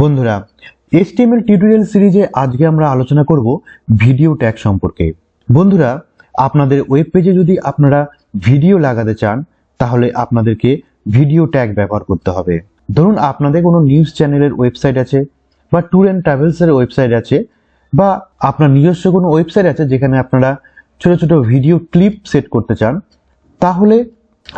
বন্ধুরা HTML tutorial সিরিজে আজকে আমরা আলোচনা করব ভিডিও ট্যাগ সম্পর্কে। বন্ধুরা, আপনাদের ওয়েব পেজে যদি আপনারা ভিডিও লাগাতে চান, তাহলে আপনাদেরকে ভিডিও ট্যাগ ব্যবহার করতে হবে। ধরুন, আপনাদের কোনো নিউজ চ্যানেলের ওয়েবসাইট আছে, বা ট্যুর অ্যান্ড ট্রাভেলসের ওয়েবসাইট আছে, বা আপনার নিজস্ব কোনো ওয়েবসাইট আছে যেখানে আপনারা ছোট ছোট ভিডিও ক্লিপ সেট করতে চান, তাহলে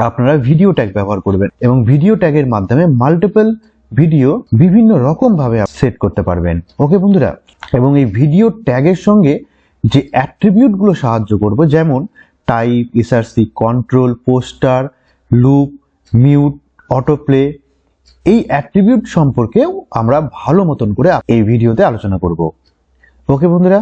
আপনারা ভিডিও ট্যাগ ব্যবহার করবেন এবং ভিডিও ট্যাগের মাধ্যমে মাল্টিপল ভিডিও বিভিন্ন রকম ভাবে সেট করতে পারবেন। ওকে বন্ধুরা? এবং এই ভিডিও ট্যাগের সঙ্গে যে অ্যাট্রিবিউটগুলো সাহায্য করবে, যেমন type SRC control poster loop mute autoplay এই অ্যাট্রিবিউট সম্পর্কেও আমরা ভালো মতন করে এই ভিডিওতে আলোচনা করব। ওকে বন্ধুরা?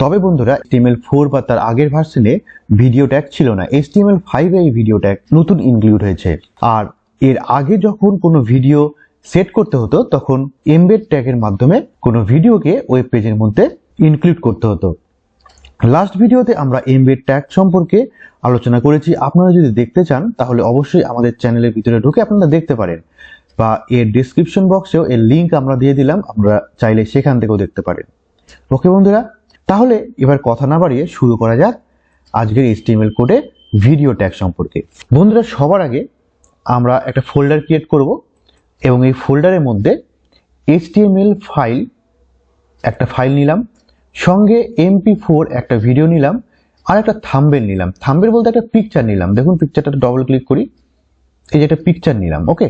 তবে বন্ধুরা, HTML ফোর বা তার আগের ভার্সনে ভিডিও ট্যাগ ছিল না। HTML ফাইভে এই ভিডিও ট্যাগ নতুন ইনক্লুড হয়েছে। আর এর আগে যখন কোনো ভিডিও সেট করতে হতো তখন এমবেড ট্যাগের মাধ্যমে কোনো ভিডিওকে ওয়েব পেজের মধ্যে ইনক্লুড করতে হতো। লাস্ট ভিডিওতে আমরা এমবেড ট্যাগ সম্পর্কে আলোচনা করেছি। আপনারা যদি দেখতে চান, তাহলে অবশ্যই আমাদের চ্যানেলের ভিতরে ঢুকে আপনারা দেখতে পারেন। বা এর ডিসক্রিপশন বক্সেও এর লিঙ্ক আমরা দিয়ে দিলাম আমরা চাইলে সেখান থেকেও দেখতে পারেন। ওকে বন্ধুরা, তাহলে এবার কথা না বাড়িয়ে শুরু করা যাক আজকের HTML কোডে ভিডিও ট্যাগ সম্পর্কে। বন্ধুরা, সবার আগে আমরা একটা ফোল্ডার ক্রিয়েট করব। এবং এই ফোল্ডারের মধ্যে HTML ফাইল একটা ফাইল নিলাম, সঙ্গে এমপি ফোর একটা ভিডিও নিলাম, আর একটা থাম্বেল নিলাম। থাম্বেল বলতে একটা পিকচার নিলাম। দেখুন পিকচারটা ডবল ক্লিক করি। এই যে একটা পিকচার নিলাম ওকে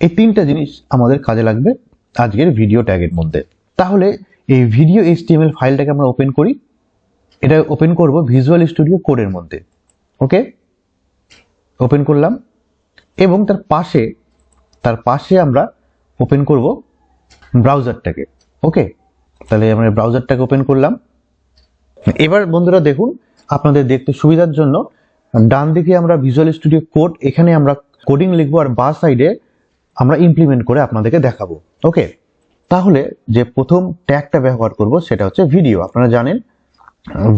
এই তিনটা জিনিস আমাদের কাজে লাগবে আজকের ভিডিও ট্যাগের মধ্যে। তাহলে এই ভিডিও HTML ফাইলটাকে আমরা ওপেন করি। এটা ওপেন করব ভিজুয়াল স্টুডিও কোডের মধ্যে ওকে ওপেন করলাম এবং তার পাশে তার পাশে আমরা ওপেন করব ব্রাউজারটাকে ওকে তাহলে আমরা ব্রাউজারটাকে ওপেন করলাম। এবার বন্ধুরা দেখুন, আপনাদের দেখতে সুবিধার জন্য ডান দিকে আমরা ভিজুয়াল স্টুডিও কোড এখানে আমরা কোডিং লিখব আর বা সাইডে আমরা ইমপ্লিমেন্ট করে আপনাদেরকে দেখাবো ওকে তাহলে যে প্রথম ট্যাগটা ব্যবহার করব সেটা হচ্ছে ভিডিও আপনারা জানেন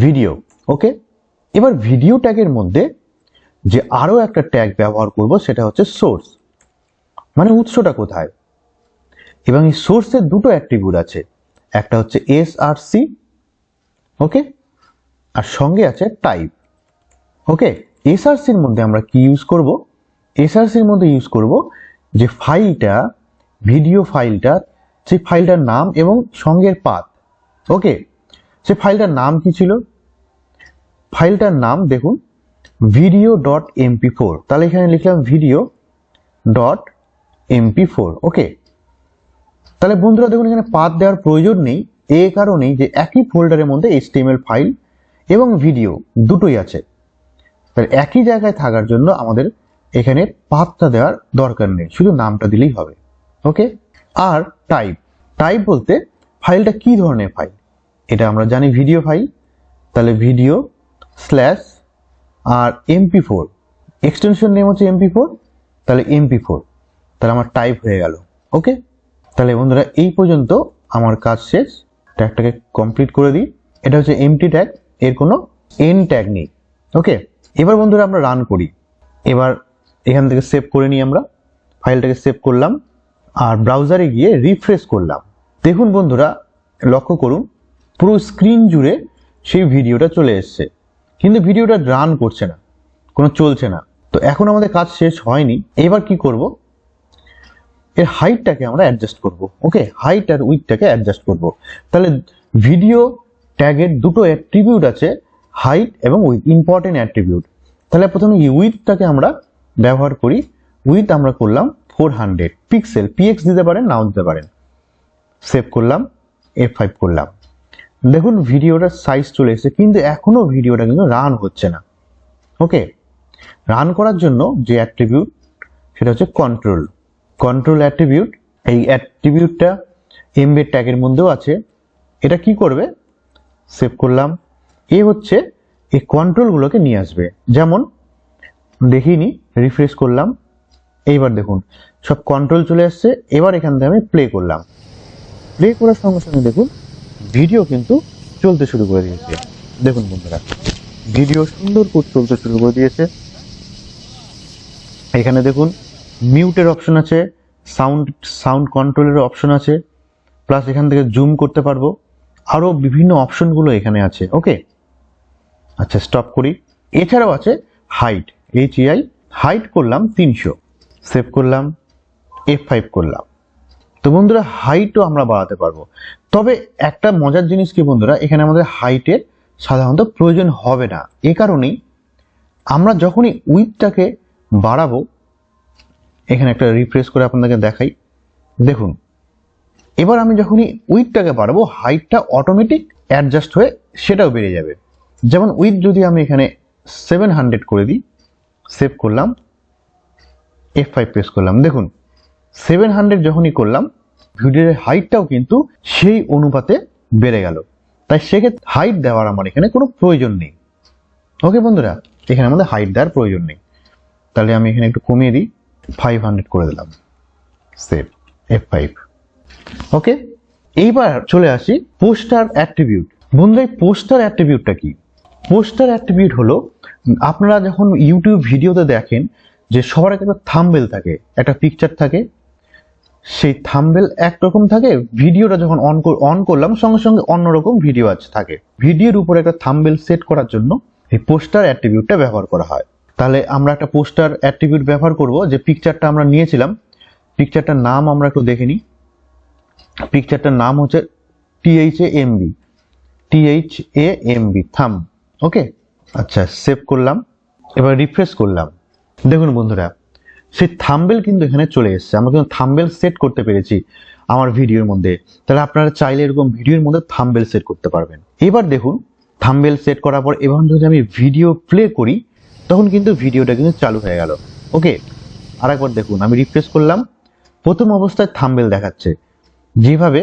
ভিডিও ওকে এবার ভিডিও ট্যাগের মধ্যে যে আরও একটা ট্যাগ ব্যবহার করব সেটা হচ্ছে সোর্স মানে উৎসটা কোথায়? এবং এই সোর্সের দুটো অ্যাট্রিবিউট আছে। একটা হচ্ছে এস আর সি, ওকে? আর সঙ্গে আছে টাইপ, ওকে? এসআরসির মধ্যে আমরা কি ইউজ করব? এসআরসির মধ্যে ইউজ করব যে ফাইলটা, ভিডিও ফাইলটা, সেই ফাইলটার নাম এবং সঙ্গের পাত, ওকে? সে ফাইলটার নাম কি ছিল? ফাইলটার নাম দেখুন ভিডিও ডট এমপি ফোর তাহলে এখানে লিখলাম video dot MP four okay তাহলে বন্ধুরা দেখুন, এখানে পাত দেওয়ার প্রয়োজন নেই, এ কারণেই যে একই ফোল্ডারের মধ্যে এইচটিএমএল ফাইল এবং ভিডিও দুটোই আছে। তাহলে একই জায়গায় থাকার জন্য আমাদের এখানে পাতটা দেওয়ার দরকার নেই, শুধু নামটা দিলেই হবে ওকে আর টাইপ টাইপ বলতে ফাইলটা কি ধরনের ফাইল এটা আমরা জানি ভিডিও ফাইল তাহলে ভিডিও স্ল্যাশ আর এমপি ফোর এক্সটেনশন নেম হচ্ছে এমপি ফোর তাহলে এমপি ফোর তাহলে আমার টাইপ হয়ে গেল। ওকে তাহলে বন্ধুরা, এই পর্যন্ত আমার কাজ শেষ। ট্যাগটাকে কমপ্লিট করে দিই। এটা হচ্ছে এমটি ট্যাগ এর কোনো এন ট্যাগ নেই। ওকে এবার বন্ধুরা আমরা রান করি। এবার এখান থেকে সেভ করে নিই আমরা। ফাইলটাকে সেভ করলাম। আর ব্রাউজারে গিয়ে রিফ্রেশ করলাম। দেখুন বন্ধুরা, লক্ষ্য করুন, পুরো স্ক্রিন জুড়ে সেই ভিডিওটা চলে এসছে। কিন্তু ভিডিওটা রান করছে না। কোনো চলছে না। তো এখন আমাদের কাজ শেষ হয়নি। এবার কি করব? এর হাইটটাকে আমরা অ্যাডজাস্ট করব ওকে হাইট আর উইথটাকে অ্যাডজাস্ট করব। তাহলে ভিডিও ট্যাগের দুটো অ্যাট্রিবিউট আছে হাইট এবং উইথ ইম্পর্টেন্ট অ্যাট্রিবিউট তাহলে প্রথমে উইথটাকে আমরা ব্যবহার করি। উইথ আমরা করলাম ফোর হান্ড্রেড পিক্সেল পিএক্স দিতে পারেন, নাও দিতে পারেন। সেভ করলাম এফ ফাইভ করলাম। দেখুন ভিডিওটার সাইজ চলে এসেছে, কিন্তু এখনও ভিডিওটা কিন্তু রান হচ্ছে না ওকে রান করার জন্য যে অ্যাট্রিবিউট সেটা হচ্ছে কন্ট্রোল কন্ট্রোল অ্যাট্রিবিউট এই অ্যাট্রিবিউটটা এমবেড ট্যাগের মধ্যেও আছে। এটা কি করবে? সেভ করলাম। এ হচ্ছে এই কন্ট্রোলগুলোকে নিয়ে আসবে। যেমন, দেখিনি রিফ্রেশ করলাম। এইবার দেখুন, সব কন্ট্রোল চলে আসছে। এবার এখান থেকে আমি প্লে করলাম। প্লে করার সঙ্গে সঙ্গে দেখুন ভিডিও কিন্তু চলতে শুরু করে দিয়েছে। দেখুন বন্ধুরা ভিডিও সুন্দর করে চলতে শুরু করে দিয়েছে। এখানে দেখুন মিউটের অপশন আছে, সাউন্ড সাউন্ড কন্ট্রোলের অপশন আছে, প্লাস এখান থেকে জুম করতে পারব। আরও বিভিন্ন অপশনগুলো এখানে আছে, ওকে? আচ্ছা স্টপ করি। এছাড়াও আছে হাইট এইচ আই হাইট করলাম তিনশো। সেভ করলাম এফ ফাইভ করলাম। তো বন্ধুরা হাইটও আমরা বাড়াতে পারব। তবে একটা মজার জিনিস কি বন্ধুরা, এখানে আমাদের হাইটের সাধারণত প্রয়োজন হবে না। এ কারণেই আমরা যখনই উইথটাকে বাড়াবো এখানে একটা রিফ্রেশ করে আপনাদেরকে দেখাই। দেখুন, এবার আমি যখনই উইথটাকে বাড়াবো হাইটটা অটোমেটিক অ্যাডজাস্ট হয়ে সেটাও বেড়ে যাবে। যেমন উইথ যদি আমি এখানে সেভেন হান্ড্রেড করে দিই সেভ করলাম এফ ফাইভ প্রেস করলাম। দেখুন সেভেন হান্ড্রেড যখনই করলাম, ভিডিওর হাইটটাও কিন্তু সেই অনুপাতে বেড়ে গেল। তাই সেক্ষেত্রে হাইট দেওয়ার আমার এখানে কোনো প্রয়োজন নেই। ওকে বন্ধুরা, এখানে আমাদের হাইট দেওয়ার প্রয়োজন নেই। তাহলে আমি এখানে একটু কমিয়ে দিই। ফাইভ হান্ড্রেড করে দিলাম। সেভ এফ ফাইভ ওকে এইবার চলে আসি পোস্টার অ্যাট্রিবিউট বন্ধুরা, এই পোস্টার অ্যাট্রিবিউটটা কি? পোস্টার অ্যাট্রিবিউট হলো, আপনারা যখন ইউটিউব ভিডিওতে দেখেন যে সবার একটা থাম্বেল থাকে, একটা পিকচার থাকে, সেই থাম্বেল একরকম থাকে ভিডিওটা যখন অন অন করলাম, সঙ্গে সঙ্গে অন্যরকম ভিডিও আছে থাকে। ভিডিওর উপরে একটা থাম্বেল সেট করার জন্য এই পোস্টার অ্যাট্রিবিউটটা ব্যবহার করা হয়। তাহলে আমরা একটা পোস্টার অ্যাট্রিবিউট ব্যবহার করব যে পিকচারটা আমরা নিয়েছিলাম। পিকচারটার নাম আমরা একটু দেখে নিই। পিকচারটার নাম হচ্ছে T H A M B T H A M B thumb. Okay? আচ্ছা সেভ করলাম। এবার রিফ্রেশ করলাম। দেখুন বন্ধুরা, সেই থাম্বেল কিন্তু এখানে চলে এসেছে। আমরা কিন্তু থাম্বেল সেট করতে পেরেছি আমার ভিডিওর মধ্যে। তাহলে আপনারা চাইলে এরকম ভিডিওর মধ্যে থাম্বেল সেট করতে পারবেন। এবার দেখুন, থাম্বেল সেট করার পর এবার যদি আমি ভিডিও প্লে করি তখন কিন্তু ভিডিওটা কিন্তু চালু হয়ে গেল। ওকে, আরেকবার দেখুন, আমি রিফ্রেশ করলাম। প্রথম অবস্থায় থাম্বেল দেখাচ্ছে। যেভাবে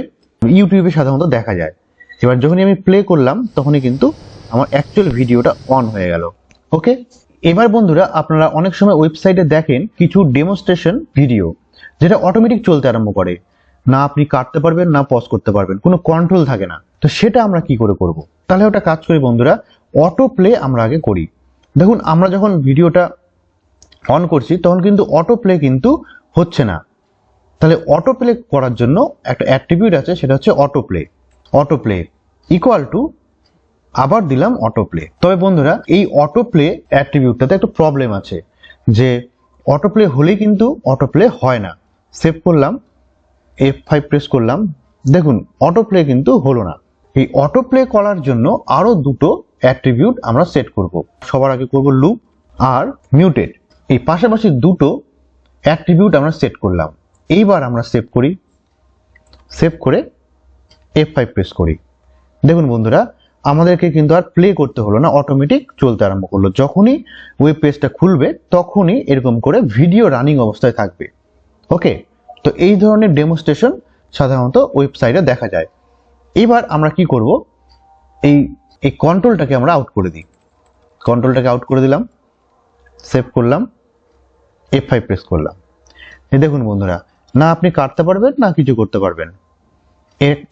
ইউটিউবে সাধারণত দেখা যায়। এবার যখনই আমি প্লে করলাম, তখনই কিন্তু আমার অ্যাকচুয়াল ভিডিওটা অন হয়ে গেল। ওকে, এবার বন্ধুরা, আপনারা অনেক সময় ওয়েবসাইটে দেখেন কিছু ডেমনস্ট্রেশন ভিডিও যেটা অটোমেটিক চলতে আরম্ভ করে। না আপনি কাটতে পারবেন, না পজ করতে পারবেন, কোনো কন্ট্রোল থাকে না। তো সেটা আমরা কি করে করব? তাহলে ওটা কাজ করি বন্ধুরা অটো প্লে আমরা আগে করি। দেখুন, আমরা যখন ভিডিওটা অন করছি, তখন কিন্তু অটো প্লে কিন্তু হচ্ছে না। তাহলে অটো প্লে করার জন্য একটা অ্যাট্রিবিউট আছে, সেটা হচ্ছে auto play auto play equal to আবার দিলাম অটো প্লে তবে বন্ধুরা, এই অটো প্লে অ্যাট্রিবিউটটাতে একটা প্রবলেম আছে, যে অটো প্লে হলেই কিন্তু অটো প্লে হয় না। সেভ করলাম এফ ফাইভ প্রেস করলাম, দেখুন অটো প্লে কিন্তু হলো না। এই অটো প্লে করার জন্য আরও দুটো অ্যাট্রিবিউট আমরা সেট করব। সবার আগে করব লুপ আর মিউটেড এই পাশাপাশি দুটো অ্যাট্রিবিউট আমরা সেট করলাম। এইবার আমরা সেভ করি। সেভ করে এফ ফাইভ প্রেস করি। দেখুন বন্ধুরা, আমাদেরকে কিন্তু আর প্লে করতে হলো না অটোমেটিক চলতে আরম্ভ করল। যখনই ওয়েব পেজটা খুলবে, তখনই এরকম করে ভিডিও রানিং অবস্থায় থাকবে। ওকে তো এই ধরনের ডেমোস্ট্রেশন সাধারণত ওয়েবসাইটে দেখা যায়। এবার আমরা কি করব? এই এই কন্ট্রোলটাকে আমরা আউট করে দিই। কন্ট্রোলটাকে আউট করে দিলাম সেভ করলাম এফ ফাইভ প্রেস করলাম। এই দেখুন বন্ধুরা, না আপনি কাটতে পারবেন, না কিছু করতে পারবেন।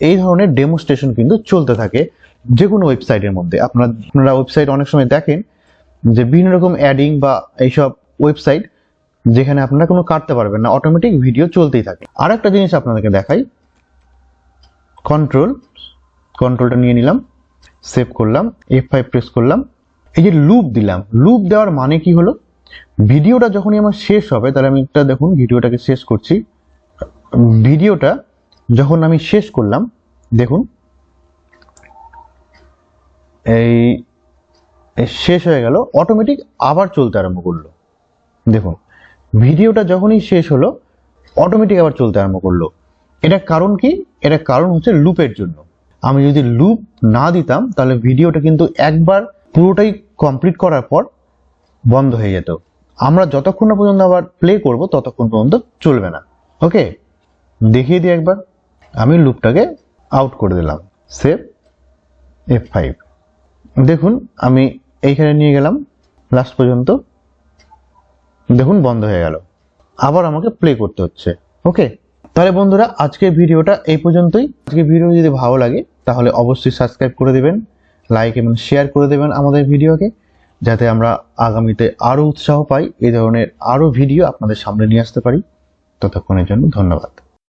এই ধরনের ডেমোস্ট্রেশন কিন্তু চলতে থাকে যে কোনো ওয়েবসাইটের মধ্যে। আপনারা আপনারা ওয়েবসাইট অনেক সময় দেখেন যে বিভিন্ন রকম অ্যাডিং বা এইসব ওয়েবসাইট যেখানে আপনারা কোনো কাটতে পারবেন না অটোমেটিক ভিডিও চলতেই থাকে। আর একটা জিনিস আপনাদেরকে দেখাই। কন্ট্রোল কন্ট্রোলটা নিয়ে নিলাম। সেভ করলাম এফ ফাইভ প্রেস করলাম, এই যে লুপ দিলাম লুপ দেওয়ার মানে কি হলো? ভিডিওটা যখনই আমার শেষ হবে, তাহলে আমি একটা দেখুন, ভিডিওটাকে শেষ করছি। ভিডিওটা যখন আমি শেষ করলাম, দেখুন, এই শেষ হয়ে গেল অটোমেটিক আবার চলতে আরম্ভ করল। দেখুন, ভিডিওটা যখনই শেষ হলো অটোমেটিক আবার চলতে আরম্ভ করল। এটা কারণ কি? এটা কারণ হচ্ছে লুপের জন্য। আমি যদি লুপ না দিতাম, তাহলে ভিডিওটা কিন্তু একবার পুরোটাই কমপ্লিট করার পর বন্ধ হয়ে যেত। আমরা যতক্ষণ না পর্যন্ত আবার প্লে করব, ততক্ষণ পর্যন্ত চলবে না। ওকে দেখিয়ে দিই একবার। আমি লুপটাকে আউট করে দিলাম। সেভ এফ ফাইভ দেখুন, আমি এইখানে নিয়ে গেলাম। লাস্ট পর্যন্ত। দেখুন, বন্ধ হয়ে গেল। আবার আমাকে প্লে করতে হচ্ছে। ওকে তাহলে বন্ধুরা, আজকের ভিডিওটা এই পর্যন্তই। আজকের ভিডিও যদি ভালো লাগে, তাহলে অবশ্যই সাবস্ক্রাইব করে দেবেন লাইক এবং শেয়ার করে দেবেন আমাদের ভিডিওকে, যাতে আমরা আগামীতে আরও উৎসাহ পাই, এই ধরনের আরও ভিডিও আপনাদের সামনে নিয়ে আসতে পারি। ততক্ষণের জন্য ধন্যবাদ।